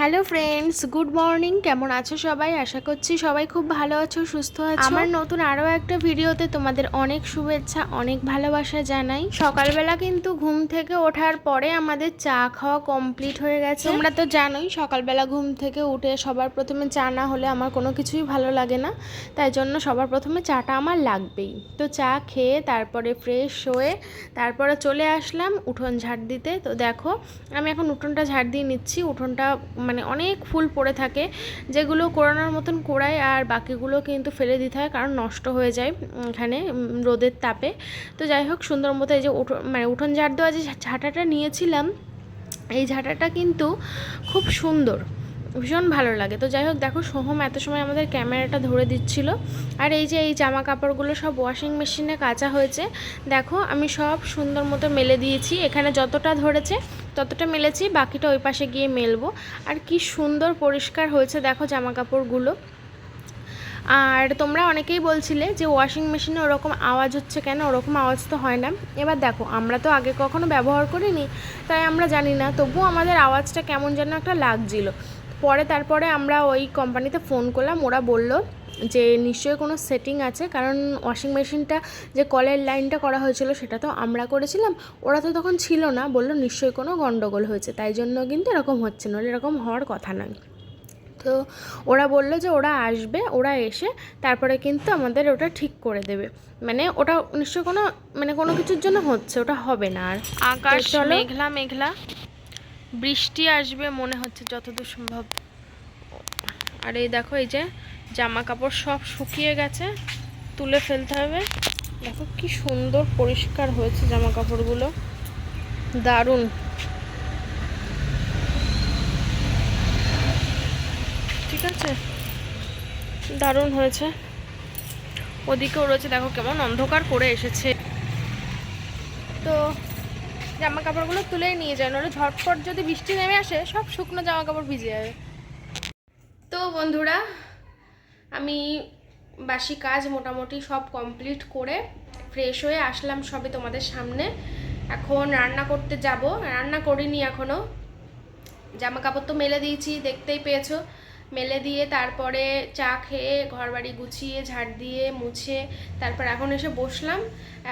Hello friends good morning কেমন আছো সবাই? আশা করছি সবাই খুব ভালো আছো সুস্থ আছো। আমার নতুন আরও একটা ভিডিওতে তোমাদের অনেক শুভেচ্ছা অনেক ভালোবাসা জানাই। সকালবেলা কিন্তু ঘুম থেকে ওঠার পরে আমাদের চা খাওয়া কমপ্লিট হয়ে গেছে। তোমরা তো জানোই সকালবেলা ঘুম থেকে উঠে সবার প্রথমে চা না হলে আমার কোনো কিছুই ভালো লাগে না। তাই জন্য সবার প্রথমে চাটা আমার লাগবেই। তো চা খেয়ে তারপরে ফ্রেশ হয়ে তারপরে চলে আসলাম উঠোন ঝাড় দিতে। তো দেখো আমি এখন উঠোনটা ঝাড় দিয়ে নিচ্ছি। উঠোনটা মানে অনেক ফুল পড়ে থাকে, যেগুলো কোরানোর মতন কোড়ায় আর বাকিগুলো কিন্তু ফেলে দিতে হয় কারণ নষ্ট হয়ে যায় এখানে রোদের তাপে। তো যাই হোক, সুন্দর মতো এই যে উঠো মানে উঠোন ঝাড় দেওয়া যে ঝাঁটাটা নিয়েছিলাম, এই ঝাঁটাটা কিন্তু খুব সুন্দর। ভীষণ ভালো লাগে। তো যাই হোক, দেখো সোহম এত সময় আমাদের ক্যামেরাটা ধরে দিচ্ছিল। আর এই যে এই জামা কাপড়গুলো সব ওয়াশিং মেশিনে কাচা হয়েছে। দেখো, আমি সব সুন্দর মতো মেলে দিয়েছি। এখানে যতটা ধরেছে, ততটা মেলেছি, বাকিটা ওই পাশে গিয়ে মেলবো। আর কি সুন্দর পরিষ্কার হয়েছে, দেখো জামা কাপড়গুলো। আর তোমরা অনেকেই বলছিলে যে ওয়াশিং মেশিনে ওরকম আওয়াজ হচ্ছে কেন? ওরকম আওয়াজ তো হয় না। এবার দেখো, আমরা তো আগে কখনো ব্যবহার করিনি, তাই আমরা জানি না। তবুও আমাদের আওয়াজটা কেমন যেন একটা লাগছিল। পরে তারপরে আমরা ওই কোম্পানিতে ফোন করলাম। ওরা বলল যে নিশ্চয়ই কোনো সেটিং আছে। কারণ ওয়াশিং মেশিনটা যে কলের লাইনটা করা হয়েছিল সেটা তো আমরা করেছিলাম। ওরা তো তখন ছিল না। বলল নিশ্চয়ই কোনো গন্ডগোল হয়েছে। তাই জন্য কিন্তু এরকম হচ্ছে। না এরকম হওয়ার কথা নয়। তো ওরা বলল যে ওরা আসবে। ওরা এসে তারপরে কিন্তু আমাদের ওটা ঠিক করে দেবে। মানে ওটা নিশ্চয় কোনো মানে কোনো কিছুর জন্য হচ্ছে। ওটা হবে না আর। আকাশ। মেঘলা মেঘলা। বৃষ্টি আসবে মনে হচ্ছে যতদূর সম্ভব। আর এই দেখো, এই যে জামা কাপড় সব শুকিয়ে গেছে, তুলে ফেলতে হবে। দেখো কি সুন্দর পরিষ্কার হয়েছে জামা কাপড়গুলো দারুণ। ঠিক আছে? দারুণ হয়েছে। ওদিকেও রয়েছে, দেখো কেমন অন্ধকার করে এসেছে। তো জামা কাপড়গুলো তুলেই নিয়ে যায়, নাহলে ঝটপট যদি বৃষ্টি নেমে আসে, সব শুকনো জামা কাপড় ভিজে যাবে। তো বন্ধুরা, আমি বাসি কাজ মোটামুটি সব কমপ্লিট করে ফ্রেশ হয়ে আসলাম সবে তোমাদের সামনে। এখন রান্না করতে যাব, রান্না করিনি এখনও জামা কাপড় তো মেলে দিয়েছি, দেখতেই পেয়েছ। মেলে দিয়ে তারপরে চা খেয়ে ঘরবাড়ি গুছিয়ে ঝাড় দিয়ে মুছে তারপর এখন এসে বসলাম।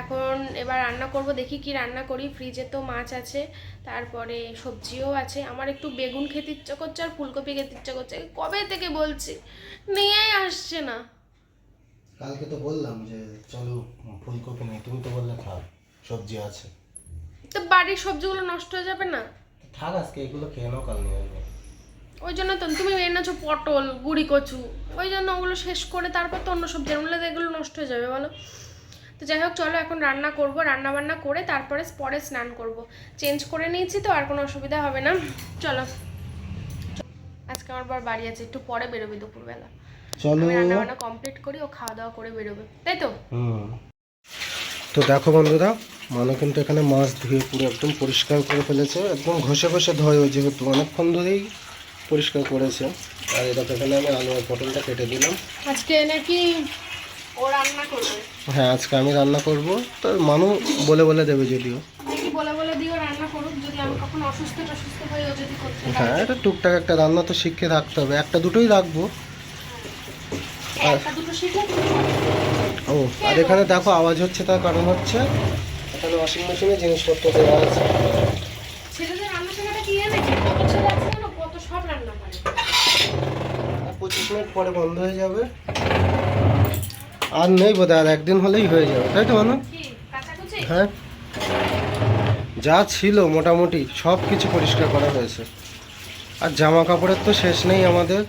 এখন এবার রান্না করব দেখি কি রান্না করি। ফ্রিজে তো মাছ আছে তারপরে সবজিও আছে। আমার একটু বেগুন খেতে ইচ্ছা করছে আর ফুলকপি খেতে ইচ্ছা করছে। কবে থেকে বলছি? নিয়েই আসছে না। কালকে তো বললাম যে চলো ফুলকপি নেই তুমি তো বললে থাক সবজি আছে। তো বাড়ির সবজিগুলো নষ্ট হয়ে যাবে না? থাক আজকে এগুলো খেয়ে নাও কাল নিয়ে আসব। ওই জন্য তো তুমি এনেছো পটল গুড়ি কচু। ওই জন্য ওগুলো শেষ করে তারপর তো অন্য সবজি তো এগুলো নষ্ট হয়ে যাবে বলো। তো যাই হোক চলো এখন রান্না করব রান্না বান্না করে তারপরে পরে স্নান করব। চেঞ্জ করে নিয়েছি তো আর কোনো অসুবিধা হবে না। চলো। আজকে আমার বার বাড়ি আছে একটু পরে বেরোবে দুপুরবেলা। চলো। রান্না বান্না কমপ্লিট করি ও খাওয়া দাওয়া করে বেরোবে। তাই তো? হুম। তো দেখো বন্ধুরা মানু কিন্তু এখানে মাছ ধুয়ে পুরো একদম পরিষ্কার করে ফেলেছে একদম ঘষে ঘষে ধোয় যেহেতু অনেকক্ষণ ধরেই পরিষ্কার করেছে। আর এটা এখানে আমি আলু আর পটলটা কেটে দিলাম। আজকে নাকি ও রান্না করবে। হ্যাঁ আজকে আমি রান্না করব। তো মানু বলে বলে দেবে যদিও। বলে বলে দিও রান্না করুক যদি আমি কখনো অসুস্থ টসুস্থ ও যদি করতে পারে। হ্যাঁ এটা টুকটাক একটা রান্না তো শিখে রাখতে হবে। একটা দুটোই রাখব। একটা দুটো শিখলে ও আর এখানে দেখো আওয়াজ হচ্ছে তার কারণ হচ্ছে এখানে ওয়াশিং মেশিনে জিনিসপত্র দেওয়া আছে ছেলেদের রান্না শেখাটা কি এনেছে কত ছেলে আছে জানো কত সব রান্না করে আর পঁচিশ মিনিট পরে বন্ধ হয়ে যাবে। আর নেই বোধ আর একদিন হলেই হয়ে যাবে তাই তো মানু কাচাকুচি? হ্যাঁ। যা ছিল মোটামুটি সব কিছু পরিষ্কার করা হয়েছে। আর জামা কাপড়ের তো শেষ নেই আমাদের।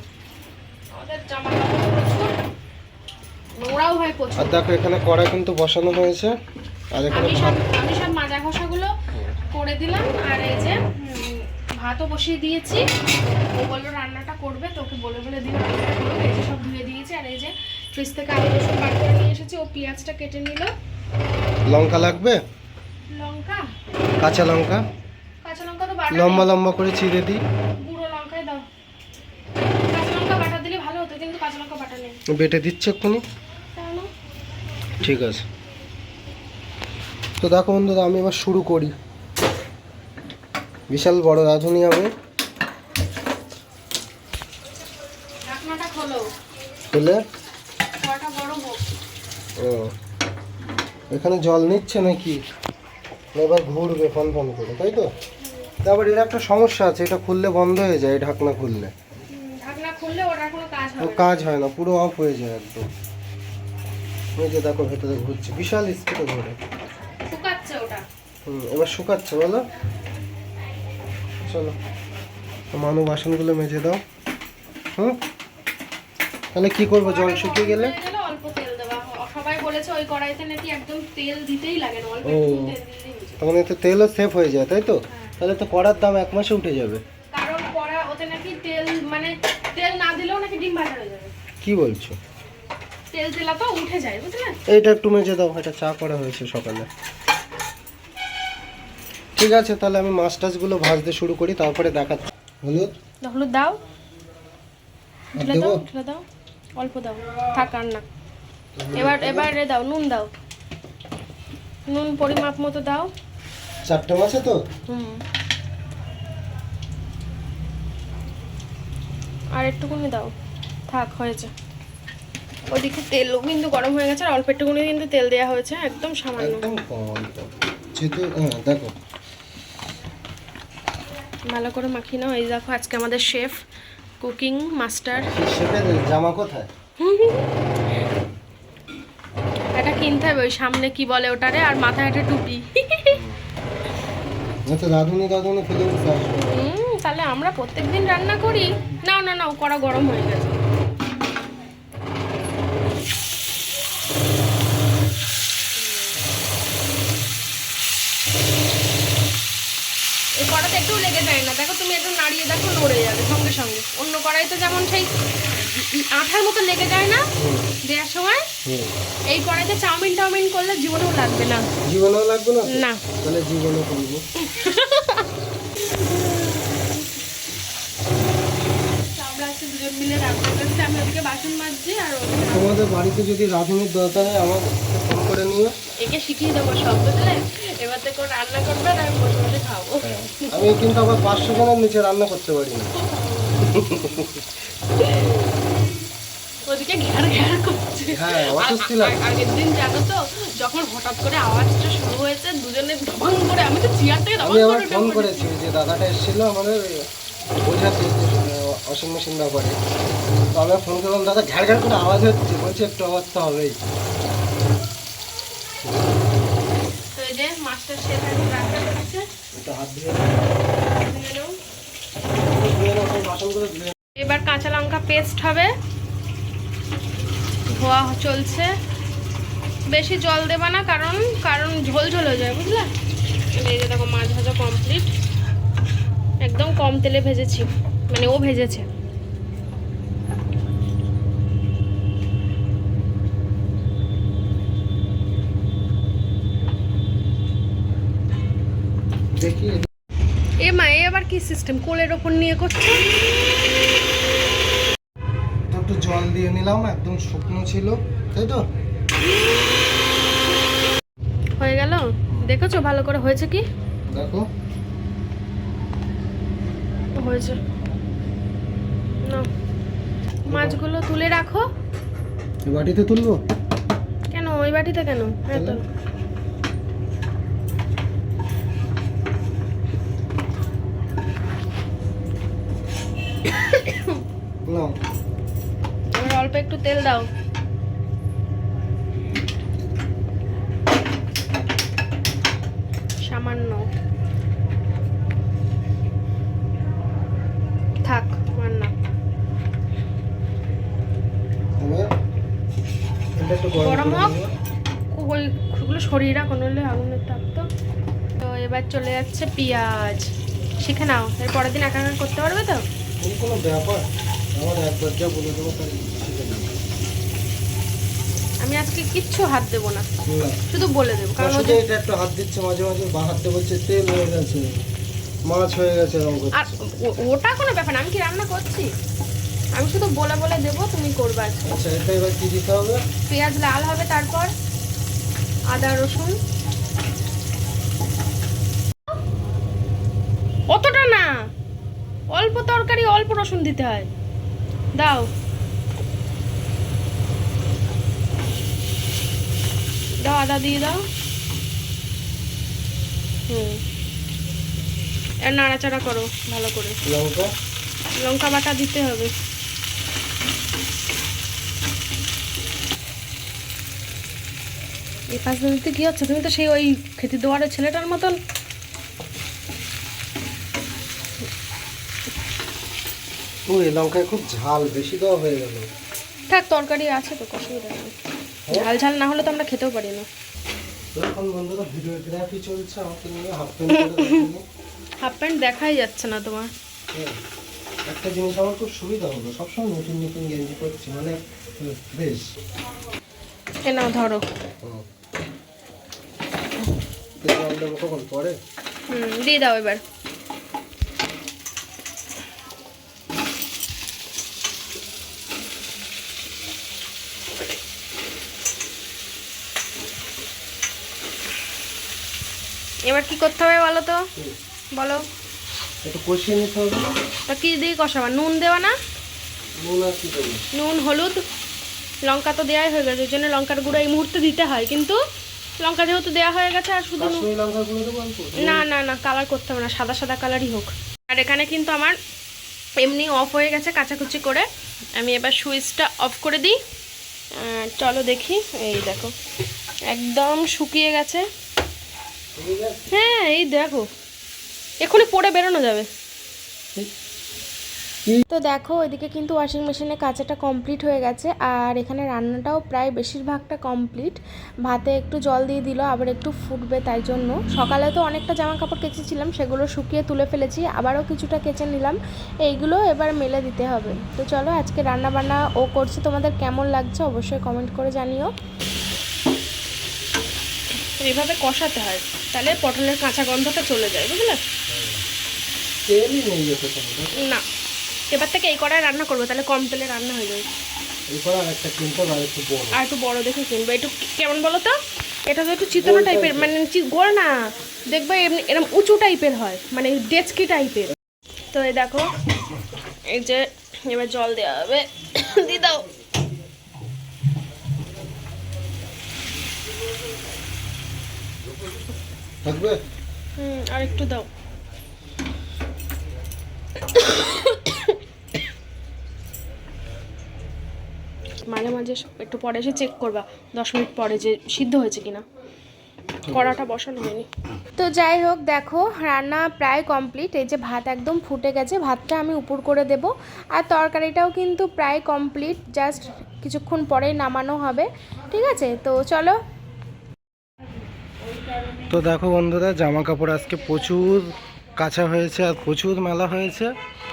আর দেখো এখানে কড়াই কিন্তু বসানো হয়েছে। আর এখানে আমি সব ভাত। মাজা ঘষাগুলো করে দিলাম। আর এই যে ভাতও বসিয়ে দিয়েছি। ও বলল রান্নাটা করবে তো ওকে বলে বলে করবে এই যে সব ধুয়ে দিয়েছি আর এই যে ফ্রিজ থেকে আলু রসুন বার করে নিয়ে এসেছি ও পেঁয়াজটা কেটে নিল। লঙ্কা লাগবে? লঙ্কা? কাঁচা লঙ্কা? কাঁচা লঙ্কা তো বাটা লম্বা লম্বা করে চিড়ে দিই। গুঁড়ো লঙ্কাই দাও। কাঁচা লঙ্কা বাটা দিলে ভালো হতো কিন্তু কাঁচা লঙ্কা বাটা নেই। বেটে দিচ্ছে এক্ষুনি? ঠিক আছে। তো দেখো বন্ধুরা আমি এবার শুরু করি। বিশাল বড় রাঁধুনি আমি তোলো হোক ও। এখানে জল নিচ্ছে নাকি? এবার ঘুরবে ফন ফন করে তাই তো? তারপর এর একটা সমস্যা আছে এটা খুললে বন্ধ হয়ে যায় ঢাকনা খুললে। কাজ হয় না পুরো অফ হয়ে যায় একদম। ওই যে দেখো ভেতরে ঘুরছে বিশাল স্পিডে ঘুরে। শুকাচ্ছে ওটা। হুম এবার শুকাচ্ছে বলো। চলো মানু বাসনগুলো মেজে দাও। হুম? তাহলে কি করব জল শুকিয়ে গেলে? গরম হয়ে গেলে অল্প তেল দেওয়া সবাই বলেছে ওই কড়াইতে নাকি একদম তেল দিতেই লাগে না অল্প ও। একটু তেল দিলেই তখন এতে তেলও সেফ হয়ে যায় তাই তো? তাহলে তো কড়ার দাম এক মাসে উঠে যাবে। কারণ কড়া ওতে নাকি তেল মানে তেল না দিলেও নাকি ডিম ভাজা হয়ে যাবে। কি বলছো? তেল তেলা তো উঠে যায় বুঝলে? এইটা একটু মেজে দাও এটা চা করা হয়েছে সকালে। ঠিক আছে তাহলে আমি মাছ টাছগুলো ভাজতে শুরু করি তারপরে দেখাচ্ছি। হলুদ? হলুদ দাও। দাও দাও। অল্প দাও থাক আর না। এবার এবারে দাও নুন দাও। নুন পরিমাপ মতো দাও। চারটে মাছে তো? হুম। আর একটুকুনি দাও। থাক হয়েছে। ওদিকে তেলও কিন্তু গরম হয়ে গেছে আর অল্প একটুকুনি কিন্তু তেল দেওয়া হয়েছে একদম সামান্য। একদম কম। যেহেতু হ্যাঁ দেখো। ভালো করে মাখিয়ে নাও। এই দেখো আজকে আমাদের শেফ। Cooking master. জামা কোথায়? এটা কিনতে হবে ওই সামনে কি বলে ওটারে আর মাথায় একটা টুপি। তাহলে আমরা প্রত্যেকদিন রান্না করি। নাও না নাও কড়া গরম হয়ে গেছে। এই কড়াতে একটু লেগে যায় না। দেখো তুমি একটু নাড়িয়ে দেখো নড়ে যাবে সঙ্গে সঙ্গে। অন্য কড়াইতে যেমন সেই আঠার মতো লেগে যায় না দেওয়ার সময় এই কড়াইতে চাউমিন টাউমিন করলে জীবনেও লাগবে না। জীবনেও লাগবে না? না। তাহলে জীবনে করব আমরা আজকে দুজন মিলে রান্না করছি আমি ওদিকে বাসন মাজছি আর তোমাদের বাড়িতে যদি রাঁধুনির দরকার হয় আমার ফোন করে নিও। একে শিখিয়ে দেবো সব বুঝলে? এবার থেকে রান্না করবে আর আমি বসে বসে খাব। আমি কিন্তু আবার পাঁচশো জনের নিচে রান্না করতে পারি না। ওদিকে ঘ্যার করছে। হ্যাঁ, আগের দিন জানো তো যখন হঠাৎ করে আওয়াজটা শুরু হয়েছে দুজনে করে আমি তো চেয়ার থেকে আমি আবার ফোন। করেছি যে দাদাটা এসেছিল আমাদের বোঝাতে ওয়াশিং মেশিন ব্যাপারে তো আমি ফোন করলাম দাদা ঘ্যার ঘ্যার করে আওয়াজ হচ্ছে। বলছে একটু আওয়াজ তো হবেই। এবার কাঁচা লঙ্কা পেস্ট হবে। ধোয়া চলছে। বেশি জল দেবা না কারণ কারণ ঝোল ঝোল হয়ে যায় বুঝলে? এই যে দেখো মাছ ভাজা কমপ্লিট একদম কম তেলে ভেজেছি। মানে ও ভেজেছে। এ মা এ আবার কি সিস্টেম কোলের ওপর নিয়ে করছ? তো একটু জল দিয়ে নিলাম একদম শুকনো ছিল তাই তো? হয়ে গেল? দেখেছ ভালো করে? হয়েছে কি? দেখো। হয়েছে। না। মাছগুলো তুলে রাখো। এই বাটিতে তুলবো? কেন? ওই বাটিতে কেন? হ্যাঁ তো অল্প একটু তেল দাও সামান্য থাক আমার না এবার এটা একটু গরম গরম করে হোক নিও। ওই ওগুলো কোনো হলে আগুনের তাপ তো। এবার চলে যাচ্ছে পেঁয়াজ। শিখে নাও এর পরের দিন একা একা করতে পারবে তো? কোনো ব্যাপার? আমার একবার যা বলে দেবো। আমি আজকে কিচ্ছু হাত দেবো না। শুধু বলে দেবো কারণ ওদের এটা একটু হাত দিচ্ছে মাঝে মাঝে বা হাতে বলছে তেল হয়ে গেছে। মাছ হয়ে গেছে আর ওটা কোনো ব্যাপার না আমি কি রান্না করছি? আমি শুধু বলে বলে দেবো তুমি করবে আচ্ছা এটা এবার কি দিতে হবে? পেঁয়াজ লাল হবে তারপর? আদা রসুন। অতটা না। অল্প তরকারি অল্প রসুন দিতে হয়। দাও। দাও আদা দিয়ে দাও। হুম। আর নাড়াচাড়া করো ভালো করে। লঙ্কা? লঙ্কা বাটা দিতে হবে। এই পাঁচ মিনিটে কি হচ্ছে? তুমি তো সেই ওই খেতে দেওয়ারের ছেলেটার মতন। লঙ্কায় খুব ঝাল বেশি দেওয়া হয়ে গেল। থাক তরকারি আছে তো অসুবিধা নেই ঝাল ঝাল না হলে তো আমরা খেতেও পারি না। এখন বন্ধুরা ভিডিওগ্রাফি চলছে আমাকে নিয়ে হাফ প্যান্ট হাফ প্যান্ট দেখাই যাচ্ছে না তোমার। একটা জিনিস আমার খুব সুবিধা হলো সবসময় নতুন নতুন গেঞ্জি পরছি মানে বেশ। এ নাও ধরো। জল দেবো কখন? পরে? হুম দিয়ে দাও এবার। এবার কি করতে হবে বলো তো? বলো। একটু কষিয়ে নিতে হবে। তা কি দিয়ে কষাবা? নুন দেওয়া না? নুন আর কি দেবো? নুন হলুদ লঙ্কা তো দেওয়াই হয়ে গেছে ওই জন্য লঙ্কার গুঁড়ো এই মুহূর্তে দিতে হয় কিন্তু লঙ্কা যেহেতু দেওয়া হয়ে গেছে আর শুধু না না না কালার করতে হবে না সাদা সাদা কালারই হোক। আর এখানে কিন্তু আমার এমনি অফ হয়ে গেছে কাচাকুচি করে। আমি এবার সুইচটা অফ করে দিই। চলো দেখি। এই দেখো একদম শুকিয়ে গেছে। হ্যাঁ এই দেখো এক্ষুনি পরে বেরোনো যাবে। তো দেখো ওইদিকে কিন্তু ওয়াশিং মেশিনে কাঁচাটা কমপ্লিট হয়ে গেছে আর এখানে রান্নাটাও প্রায় বেশিরভাগটা কমপ্লিট ভাতে একটু জল দিয়ে দিল আবার একটু ফুটবে তাই জন্য। সকালে তো অনেকটা জামা কাপড় কেচেছিলাম সেগুলো শুকিয়ে তুলে ফেলেছি আবারও কিছুটা কেচে নিলাম। এইগুলো এবার মেলে দিতে হবে। তো চলো আজকে রান্না বান্না ও করছে তোমাদের কেমন লাগছে অবশ্যই কমেন্ট করে জানিও। এইভাবে কষাতে হয় তাহলে পটলের কাঁচা গন্ধটা চলে যায় বুঝলে? না। এবার থেকে এই কড়াই রান্না করব তাহলে কম তেলে রান্না হয়ে যাবে। আর একটা বড়। দেখে কিনবো। একটু কেমন বলো তো? এটা তো একটু চিতনো টাইপের মানে গোল না। দেখবে এমনি এরকম উঁচু টাইপের হয় মানে ডেচকি টাইপের। তো এই দেখো এই যে এবার জল দেওয়া হবে। দিয়ে দাও। হুম আর একটু দাও। মাঝে মাঝে একটু পরে এসে চেক করবা দশ মিনিট পরে যে সিদ্ধ হয়েছে কিনা। কড়াটা বসানো হয়নি। তো যাই হোক দেখো রান্না প্রায় কমপ্লিট এই যে ভাত একদম ফুটে গেছে ভাতটা আমি উপর করে দেব। আর তরকারিটাও কিন্তু প্রায় কমপ্লিট জাস্ট কিছুক্ষণ পরেই নামানো হবে। ঠিক আছে? তো চলো। তো দেখো বন্ধুরা জামা কাপড় আজকে প্রচুর কাঁচা হয়েছে আর প্রচুর মেলা হয়েছে।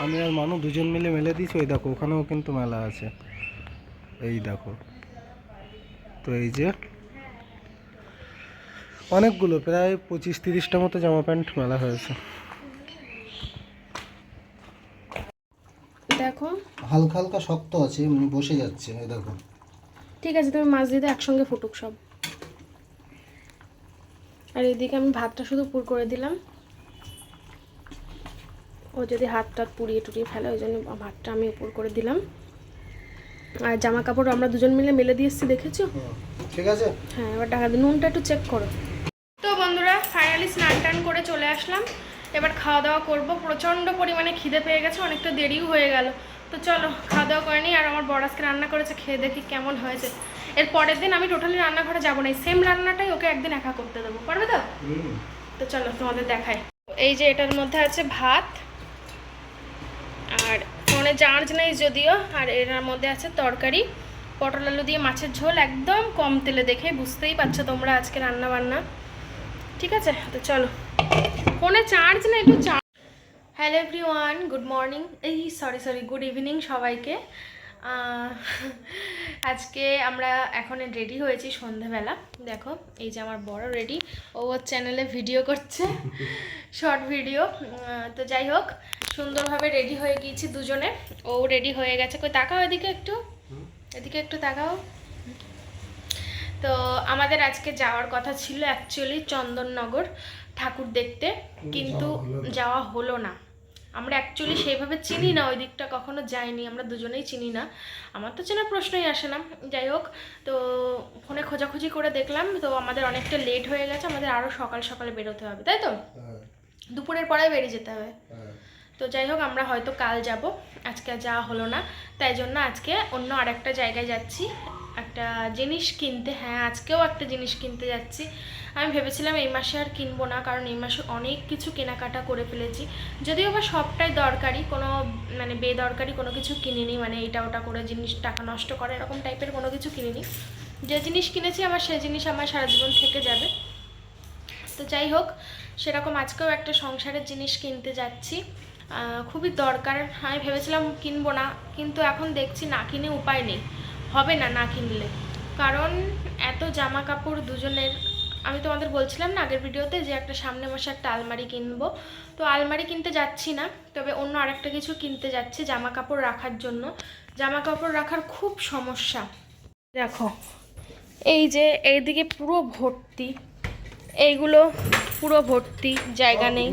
আমি আর মানু দুজন মিলে মেলে দিয়েছি ওই দেখো ওখানেও কিন্তু মেলা আছে। এই দেখো। তো এই যে অনেকগুলো প্রায় পঁচিশ তিরিশটা মতো জামা প্যান্ট মেলা হয়েছে। দেখো। হালকা হালকা শক্ত আছে এমনি বসে যাচ্ছে এই দেখো। ঠিক আছে তুমি মাছ দিতে একসঙ্গে ফুটুক সব। আর এদিকে আমি ভাতটা শুধু পুর করে দিলাম। ও যদি হাত টাত পুড়িয়ে টুড়িয়ে ফেলে ওই জন্য ভাতটা আমি উপর করে দিলাম। আর জামা কাপড় আমরা দুজন মিলে মেলে দিয়ে এসেছি দেখেছ? ঠিক আছে। হ্যাঁ এবার টাকা নুনটা একটু চেক করো। তো বন্ধুরা ফাইনালি স্নান টান করে চলে আসলাম। এবার খাওয়া দাওয়া করব। প্রচণ্ড পরিমাণে খিদে পেয়ে গেছে অনেকটা দেরিও হয়ে গেল। তো চলো খাওয়া দাওয়া করে নিই। আর আমার বড় আজকে রান্না করেছে খেয়ে দেখি কেমন হয়েছে। এর পরের দিন আমি টোটালি রান্নাঘরে যাব না। সেম রান্নাটাই ওকে একদিন একা করতে দেবো। পারবে তো? তো চলো তোমাদের দেখাই। এই যে এটার মধ্যে আছে ভাত। আর ফোনে চার্জ নেই যদিও, আর এটার মধ্যে আছে তরকারি, পটল আলু দিয়ে মাছের ঝোল একদম কম তেলে দেখে, বুঝতেই পারছ তোমরা আজকে রান্না বান্না ঠিক আছে? তো চলো। ফোনে চার্জ নেই, একটু charge hello everyone good morning এই সরি সরি গুড ইভিনিং সবাইকে। আজকে আমরা এখন রেডি হয়েছি সন্ধেবেলা। দেখো, এই যে আমার বড় রেডি ও চ্যানেলে ভিডিও করছে শর্ট ভিডিও তো যাই হোক সুন্দরভাবে রেডি হয়ে গিয়েছি দুজনে। ও রেডি হয়ে গেছে। কই তাকাও এদিকে একটু। এদিকে একটু তাকাও। তো আমাদের আজকে যাওয়ার কথা ছিল অ্যাকচুয়ালি চন্দননগর ঠাকুর দেখতে কিন্তু যাওয়া হলো না। আমরা অ্যাকচুয়ালি সেইভাবে চিনি না ওই দিকটা কখনো যাইনি আমরা দুজনেই চিনি না। আমার তো চেনার প্রশ্নই আসে না। যাই হোক তো ফোনে খোঁজাখুঁজি করে দেখলাম তো আমাদের অনেকটা লেট হয়ে গেছে আমাদের আরও সকাল সকালে বেরোতে হবে তাই তো? হ্যাঁ। দুপুরের পরে বেরিয়ে যেতে হবে। হ্যাঁ। তো যাই হোক, আমরা হয়তো কাল যাব। আজকে যাওয়া হলো না, তাই জন্য আজকে অন্য আরেকটা জায়গায় যাচ্ছি। একটা জিনিস কিনতে হ্যাঁ আজকেও একটা জিনিস কিনতে যাচ্ছি। আমি ভেবেছিলাম এই মাসে আর কিনবো না, কারণ এই মাসে অনেক কিছু কেনাকাটা করে ফেলেছি। যদিও বা সবটাই দরকারি, কোনো মানে বেদরকারি কোনো কিছু কিনিনি মানে এটা ওটা করে জিনিস, টাকা নষ্ট করে এরকম টাইপের কোনো কিছু কিনিনি। যে জিনিস কিনেছি, আমার সেই জিনিস আমার সারা জীবন থেকে যাবে। তো যাই হোক, সেরকম আজকেও একটা সংসারের জিনিস কিনতে যাচ্ছি। খুবই দরকার। আমি ভেবেছিলাম কিনবো না, কিন্তু এখন দেখছি না কিনে উপায় নেই। হবে না না কিনলে। কারণ এত জামা কাপড় দুজনের, আমি তোমাদের বলছিলাম না আগের ভিডিওতে যে একটা সামনে মাসে একটা আলমারি কিনবো। তো আলমারি কিনতে যাচ্ছি না, তবে অন্য আরেকটা কিছু কিনতে যাচ্ছি জামা কাপড় রাখার জন্য। জামা কাপড় রাখার খুব সমস্যা। দেখো, এই যে এইদিকে পুরো ভর্তি। এইগুলো পুরো ভর্তি, জায়গা নেই।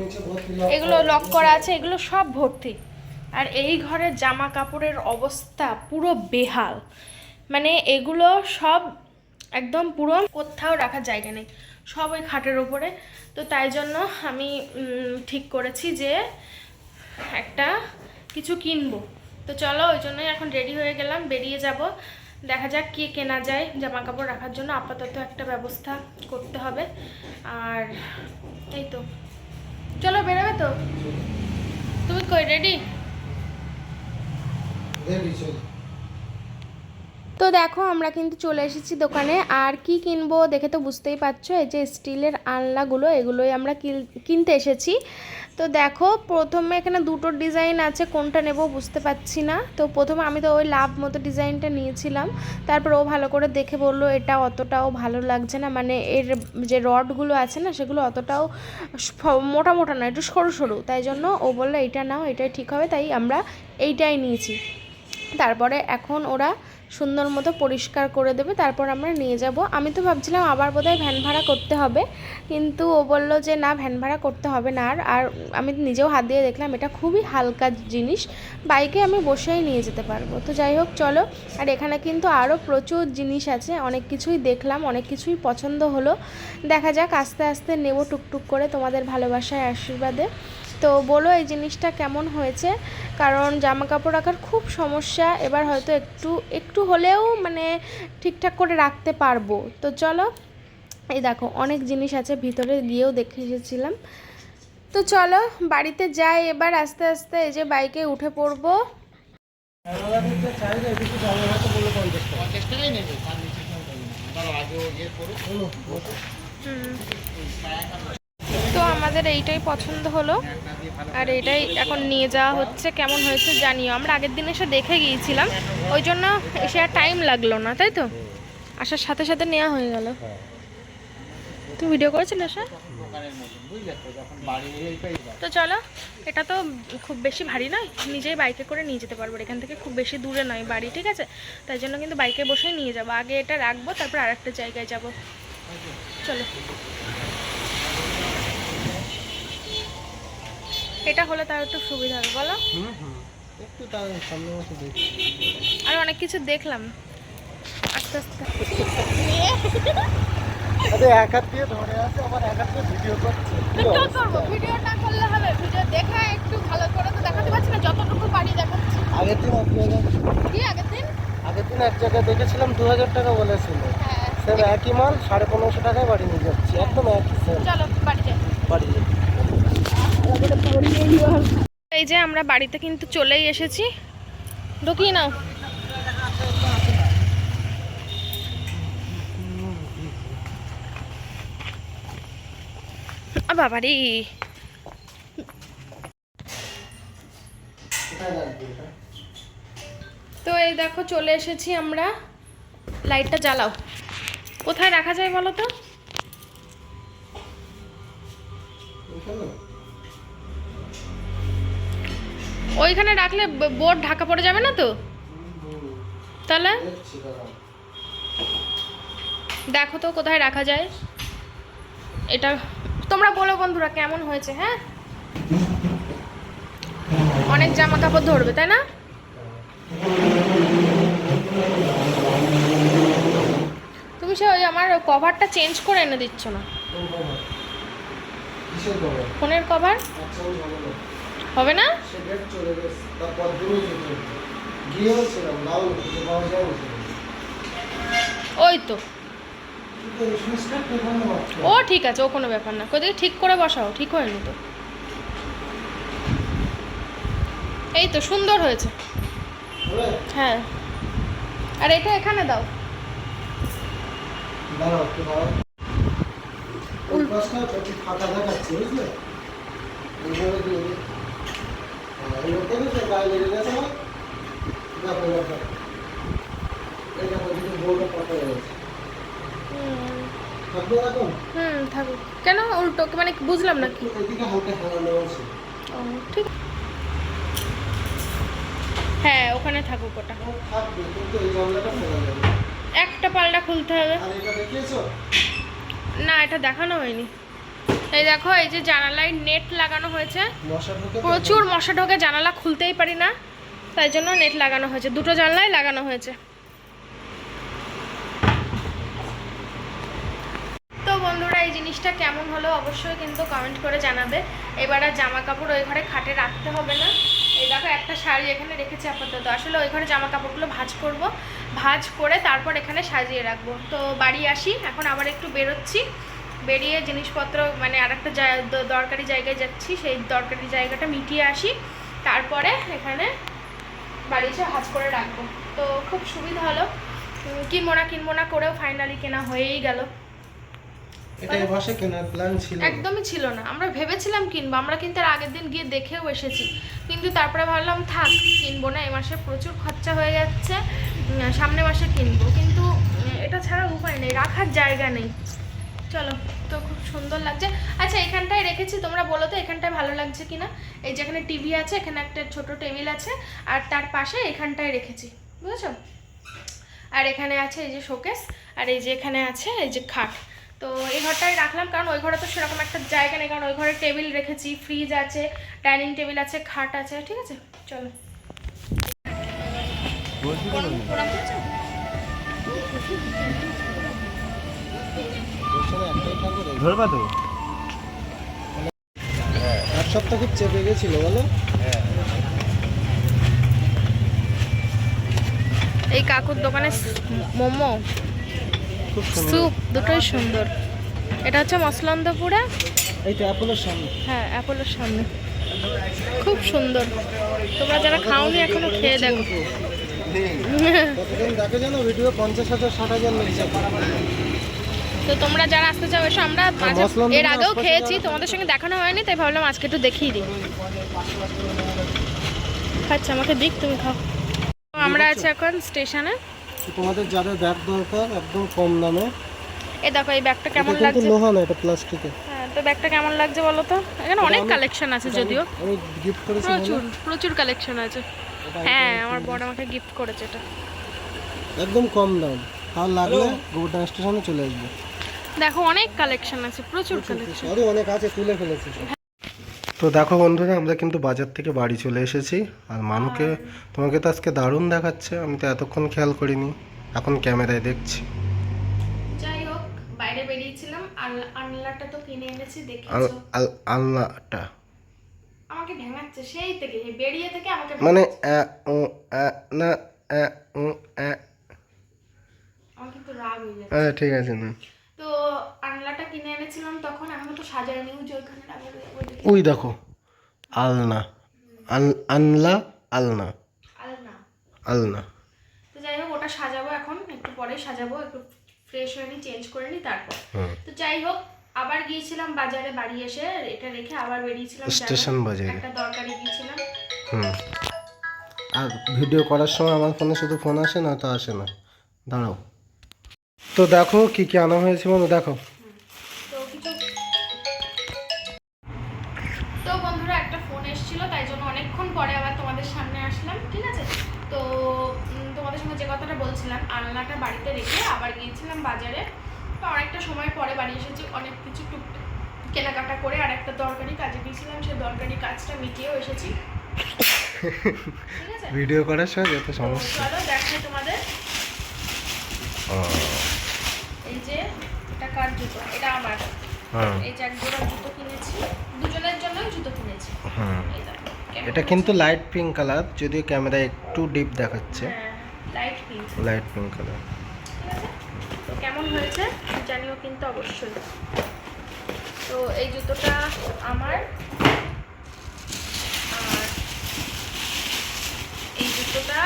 এগুলো লক করা আছে, এগুলো সব ভর্তি। আর এই ঘরের জামা কাপড়ের অবস্থা পুরো বেহাল। মানে এগুলো সব একদম পুরো কোথাও রাখার জায়গা নেই। সব ওই খাটের ওপরে। তো তাই জন্য আমি ঠিক করেছি যে একটা কিছু কিনবো। তো চলো, ওই জন্যই এখন রেডি হয়ে গেলাম। বেরিয়ে যাব। দেখা যাক কি কেনা যায়। জামা কাপড় রাখার জন্য আপাতত একটা ব্যবস্থা করতে হবে। আর এই তো। চলো বেরোবে তো? তুমি কই রেডি তো দেখো আমরা কিন্তু চলে এসেছি দোকানে। আর কি কিনবো দেখে তো বুঝতেই পারছ এই যে স্টিলের আলনাগুলো এগুলোই আমরা কিনতে এসেছি। তো দেখো, প্রথমে এখানে দুটো ডিজাইন আছে, কোনটা নেব বুঝতে পারছি না। তো প্রথমে আমি তো ওই লাভ মতো ডিজাইনটা নিয়েছিলাম। তারপর ও ভালো করে দেখে বলল, এটা অতটাও ভালো লাগছে না। মানে এর যে রডগুলো আছে না, সেগুলো অতটাও মোটা মোটা না একটু সরু সরু। তাই জন্য ও বলল এইটা নাও, এটাই ঠিক হবে। তাই আমরা এইটাই নিয়েছি। তারপরে এখন ওরা সুন্দর মতো পরিষ্কার করে দেবে, তারপর আমরা নিয়ে যাব। আমি তো ভাবছিলাম আবার বোধহয় ভ্যান ভাড়া করতে হবে, কিন্তু ও বলল যে না, ভ্যান ভাড়া করতে হবে না আর আর আমি নিজেও হাত দিয়ে দেখলাম এটা খুবই হালকা জিনিস, বাইকে আমি বসেই নিয়ে যেতে পারব। তো যাই হোক, চলো। আর এখানে কিন্তু আরও প্রচুর জিনিস আছে, অনেক কিছুই দেখলাম, অনেক কিছুই পছন্দ হলো। দেখা যাক, আস্তে আস্তে নেব টুকটুক করে তোমাদের ভালোবাসায়, আশীর্বাদে। তো বলো এই জিনিসটা কেমন হয়েছে? কারণ জামা কাপড় রাখার খুব সমস্যা, এবার হয়তো একটু একটু হলেও মানে ঠিকঠাক করে রাখতে পারব। তো চলো, এই দেখো অনেক জিনিস আছে, ভিতরে গিয়েও দেখে এসেছিলাম। তো চলো, বাড়িতে যাই এবার, আস্তে আস্তে এই যে বাইকে উঠে পড়ব। আমাদের তো আমাদের এইটাই পছন্দ হলো। আর এটাই এখন নিয়ে যাওয়া হচ্ছে, কেমন হয়েছে জানিও। আমরা আগের দিন এসে দেখে গিয়েছিলাম, ওই জন্য এসে আর টাইম লাগল না, তাই তো? আসার সাথে সাথে নেওয়া হয়ে গেল। তুমি ভিডিও করেছিলে স্যার তো চলো, এটা তো খুব বেশি ভারী নয়, নিজেই বাইকে করে নিয়ে যেতে পারব। এখান থেকে খুব বেশি দূরে নয় বাড়ি, ঠিক আছে? তাই জন্য কিন্তু বাইকে বসেই নিয়ে যাব। আগে এটা রাখব, তারপর আর একটা জায়গায় যাব। চলো। এটা হলে তার একটু সুবিধা হবে বলো। হুম হুম। একটু তার সামনে মাসে দেখি। আর অনেক কিছু দেখলাম। আস্তে আস্তে। আরে এক হাত দিয়ে ধরে আছে আবার এক হাত দিয়ে ভিডিও করছে। ভিডিও অবস্থা? করব ভিডিও না করলে হবে। ভিডিও দেখা একটু ভালো করে তো দেখাতে পারছি না যতটুকু পারি দেখাচ্ছি। আগের দিন কি আগের দিন? আগের দিন এক জায়গায় দেখেছিলাম দু হাজার টাকা বলেছিল। হ্যাঁ। সেম একই মাল সাড়ে পনেরোশো টাকায় বাড়ি নিয়ে যাচ্ছি একদম একই সেম। চলো বাড়ি যাই। বাড়ি এই যে আমরা বাড়িতে কিন্তু চলেই এসেছি। ঢুকিয়ে নাও। বাবারি? তো এই দেখো চলে এসেছি আমরা। লাইটটা জ্বালাও। কোথায় রাখা যায় বলো তো? ওইখানে রাখলে বোর্ড ঢাকা পড়ে যাবে না তো? তাহলে? দেখো তো কোথায় রাখা যায়। এটা তোমরা বলো বন্ধুরা কেমন হয়েছে হ্যাঁ? অনেক জামা কাপড় ধরবে, তাই না? তুমি সে ওই আমার কভারটা চেঞ্জ করে এনে দিচ্ছ না? ফোনের কভার? হবে না? ওই তো। ও ঠিক আছে, ও কোনো ব্যাপার না। কোথায় ঠিক করে বসাও, ঠিক হয়নি তো। এই তো, সুন্দর হয়েছে। হ্যাঁ। আর এটা এখানে দাও। ফাঁকা দেখাচ্ছে বুঝলে হুম থাকুক। কেন উল্টো? মানে বুঝলাম না কি? ঠিক। হ্যাঁ ওখানে থাকুক ওটা। একটা পাল্টা খুলতে হবে। না এটা দেখানো হয়নি। এই দেখো এই যে জানালায় নেট লাগানো হয়েছে। প্রচুর মশা ঢোকে জানালা খুলতেই পারি না। তাই জন্য নেট লাগানো হয়েছে দুটো জানলায় লাগানো হয়েছে। তো বন্ধুরা এই জিনিসটা কেমন হলো অবশ্যই কিন্তু কমেন্ট করে জানাবে। এবার আর জামা কাপড় ওই ঘরে খাটে রাখতে হবে না। এই দেখো একটা শাড়ি এখানে রেখেছি আপাতত। আসলে ওই ঘরে জামা কাপড়গুলো ভাজ করব। ভাজ করে তারপর এখানে সাজিয়ে রাখব। তো বাড়ি আসি এখন আবার একটু বেরোচ্ছি। বেরিয়ে জিনিসপত্র মানে আর একটা দরকারি জায়গায় যাচ্ছি সেই দরকারি জায়গাটা মিটিয়ে আসি তারপরে এখানে বাড়ি এসে ভাঁজ করে রাখব। তো খুব সুবিধা হলো। কিনবো না কিনবো না করেও ফাইনালি কেনা হয়েই গেল। কেনার প্ল্যান ছিল? একদমই ছিল না। আমরা ভেবেছিলাম কিনবো আমরা কিন্তু এর আগের দিন গিয়ে দেখেও এসেছি। কিন্তু তারপরে ভাবলাম থাক কিনবো না এ মাসে প্রচুর খরচা হয়ে যাচ্ছে সামনে মাসে কিনবো। কিন্তু এটা ছাড়া উপায় নেই রাখার জায়গা নেই। চলো তো খুব সুন্দর লাগছে। আচ্ছা এখানটায় রেখেছি তোমরা বলো তো এখানটায় ভালো লাগছে কি না এই যেখানে টিভি আছে এখানে একটা ছোট টেবিল আছে আর তার পাশে এখানটায় রেখেছি বুঝেছ? আর এখানে আছে এই যে শোকেস আর এই যে এখানে আছে এই যে খাট। তো এই ঘরটায় রাখলাম কারণ ওই ঘরে তো সেরকম একটা জায়গা নেই কারণ ওই ঘরে টেবিল রেখেছি ফ্রিজ আছে ডাইনিং টেবিল আছে খাট আছে ঠিক আছে? চলো। বলছে ধরবা তো। এক সপ্তাহ খুব চেপে গেছিল বলো? এই কাকুর দোকানে মোমো স্যুপ দুটোই সুন্দর। এটা হচ্ছে মসলন্দপুরা? এই তো অ্যাপোলোর সামনে। হ্যাঁ অ্যাপোলোর সামনে। খুব সুন্দর। তোমরা যারা খাওনি এখনও খেয়ে দেখো। কতদিন দেখে জানো ভিডিও পঞ্চাশ হাজার ষাট হাজার তো তোমরা যারা আসতে চাও এসো। আমরা এর আগেও খেয়েছি তোমাদের সঙ্গে দেখানো হয়নি তাই ভাবলাম আজকে একটু দেখিয়ে দিই। আচ্ছা আমাকে দিক তুমি খাও। আমরা আছি এখন স্টেশনে। তোমাদের যাদের ব্যাগ দরকার একদম কম দামে। এই দেখো এই ব্যাগটা কেমন লাগছে? লোহা না এটা প্লাস্টিকের। হ্যাঁ তো ব্যাগটা কেমন লাগছে বলো তো? এখানে অনেক কালেকশন আছে যদিও। আমি গিফট করেছি প্রচুর প্রচুর কালেকশন আছে। হ্যাঁ আমার বড় আমাকে গিফট করেছে এটা। একদম কম দাম। আর লাগলে গোবরডাঙ্গা স্টেশনে চলে আসবে। দেখো অনেক কালেকশন আছে প্রচুর কালেকশন অনেক আছে তুলে ফেলেছি। তো দেখো বন্ধুরা আমরা কিন্তু বাজার থেকে বাড়ি চলে এসেছি। আর মানুকে তোমাকে তো আজকে দারুণ দেখাচ্ছে আমি তো এতক্ষণ খেয়াল করিনি। এখন ক্যামেরায় দেখছি। যাই হোক বাইরে বেরিয়েছিলাম। আল- তো কিনে এনেছি আল দেখেছ আলনাটা। আমাকে ভেঙাচ্ছে সেই থেকে বেরিয়ে থেকে আমাকে মানে ও, না রাগ হয়ে যাচ্ছে। আচ্ছা ঠিক আছে না। তো আনলাটা কিনে এনেছিলাম তখন এখনও তো সাজায়নি ওই যে ওইখানে ওই দেখো আলনা। আল- আনলা আলনা। আলনা। আলনা। তো যাই হোক ওটা সাজাবো এখন একটু পরে সাজাবো একটু ফ্রেশ হয়ে নিই চেঞ্জ করে নিই তারপর। তো যাই হোক আবার গিয়েছিলাম বাজারে বাড়ি এসে এটা রেখে আবার বেরিয়েছিলাম? স্টেশন বাজারে। একটা দরকারি গিয়েছিলাম। হুম। আর ভিডিও করার সময় আমার ফোনে শুধু ফোন আসে না তো আসে না। দাঁড়াও। তো দেখো কি কি আনা হয়েছে বলো দেখো। তো বন্ধুরা একটা ফোন এসেছিল তাই জন্য অনেকক্ষণ পরে আবার তোমাদের সামনে আসলাম ঠিক আছে? তো তোমাদের সঙ্গে যে কথাটা বলছিলাম আলনাটা বাড়িতে রেখে আবার গিয়েছিলাম বাজারে। তো অনেকটা সময় পরে বাড়ি এসেছি অনেক কিছু টুক কেনাকাটা করে আর একটা দরকারি কাজে গিয়েছিলাম সেই দরকারি কাজটা মিটিয়েও এসেছি। ঠিক আছে? ভিডিও করার সময় যত সমস্যা। চলো দেখাই তোমাদের। এই যে এটা কার জুতো? এটা আমার। হ্যাঁ। এই যে এক জোড়া জুতো কিনেছি। দুজনের জন্যই জুতো কিনেছি। কেমন এটা কিন্তু লাইট পিঙ্ক কালার যদিও ক্যামেরায় একটু ডিপ দেখাচ্ছে। হ্যাঁ light pink light pink colour তো কেমন হয়েছে? জানিও কিন্তু অবশ্যই। তো এই জুতোটা আমার। আর এই জুতোটা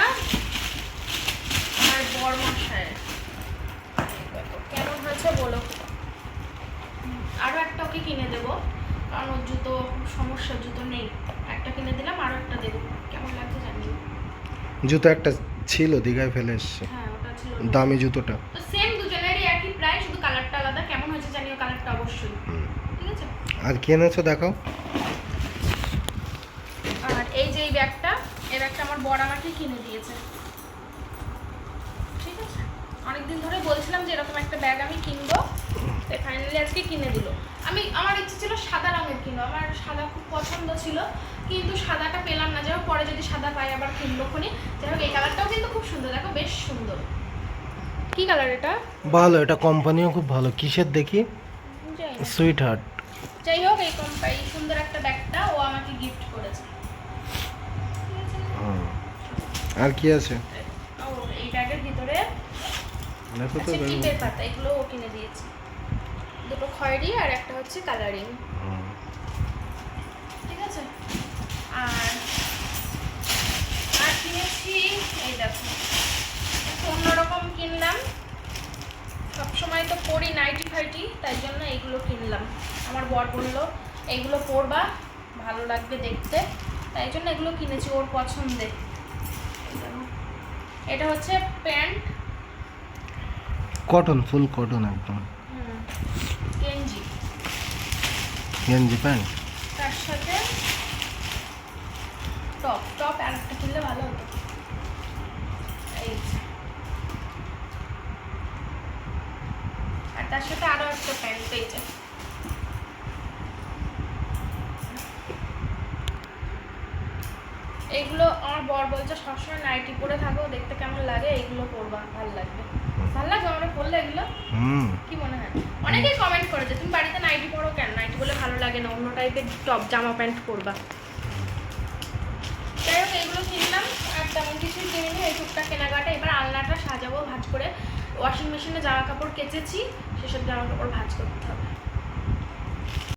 আমার বর মশায়ের কেমন বলো। হুম, আরও একটা ওকে কিনে দেবো কারণ ওর জুতো সমস্যা জুতো নেই। একটা কিনে দিলাম আরও একটা দেবো। কেমন লাগছে জানি জুতো একটা ছিল দীঘায় ফেলে এসছে। হ্যাঁ দামি জুতোটা। তো সেম দুজনেরই একই প্রায় শুধু কালারটা আলাদা। কেমন হয়েছে জানিও কালারটা অবশ্যই। ঠিক আছে? আর কি এনেছো দেখাও। আর এই যে এই ব্যাগটা এই ব্যাগটা আমার বড় আমাকে কিনে দিয়েছে। অনেকদিন ধরে বলছিলাম যে এরকম একটা ব্যাগ আমি কিনবো। তো ফাইনালি আজকে কিনে দিল। আমি আমার ইচ্ছে ছিল সাদা রঙের কিনবো। আমার সাদা খুব পছন্দ ছিল কিন্তু সাদাটা পেলাম না। যাই হোক পরে যদি সাদা পাই আবার কিনবো খুনি। যাই হোক এই কালারটাও কিন্তু খুব সুন্দর। দেখো বেশ সুন্দর। কি কালার এটা? ভালো এটা কোম্পানিও খুব ভালো। কিসের দেখি। সুইট হার্ট যাই হোক এই কোম্পানি সুন্দর একটা ব্যাগটা ও আমাকে গিফট করেছে। আর কি আছে ও এই ব্যাগের ভিতরে দেখো তো টিপের পাতা এগুলো ও কিনে দিয়েছে। দুটো খয়েরি আর একটা হচ্ছে কালারিং। ঠিক আছে? আর আর কিনেছি এই দেখো। একটু অন্যরকম কিনলাম। সবসময় তো পরি নাইটি ফাইটি তাই জন্য এইগুলো কিনলাম। আমার বর বলল এইগুলো পরবা ভালো লাগবে দেখতে। তাই জন্য এগুলো কিনেছি ওর পছন্দে। এটা হচ্ছে প্যান্ট কটন ফুল কটন একদম। গেঞ্জি গেঞ্জি প্যান্ট তার সাথে টপ টপ আর একটা কিনলে ভালো হতো। এই। আর তার সাথে আরও একটা প্যান্ট এই যে। এইগুলো আমার বর বলছে সবসময় নাইটি পরে থাকো দেখতে কেমন লাগে এইগুলো পরবা ভালো লাগবে। ভালো আমার এগুলো? হুম। কি মনে হয়? অনেকেই কমেন্ট করেছে তুমি বাড়িতে নাইটি পরো কেন? নাইটি বলে ভালো লাগে না অন্য টাইপের টপ জামা প্যান্ট পরবা। যাই হোক এগুলো কিনলাম আর তেমন কিছুই কিনিনি এই টুকটাক কেনাকাটা। এবার আলনাটা সাজাবো ভাজ করে। ওয়াশিং মেশিনে জামা কাপড় কেচেছি সেসব জামা কাপড় ভাজ করতে হবে।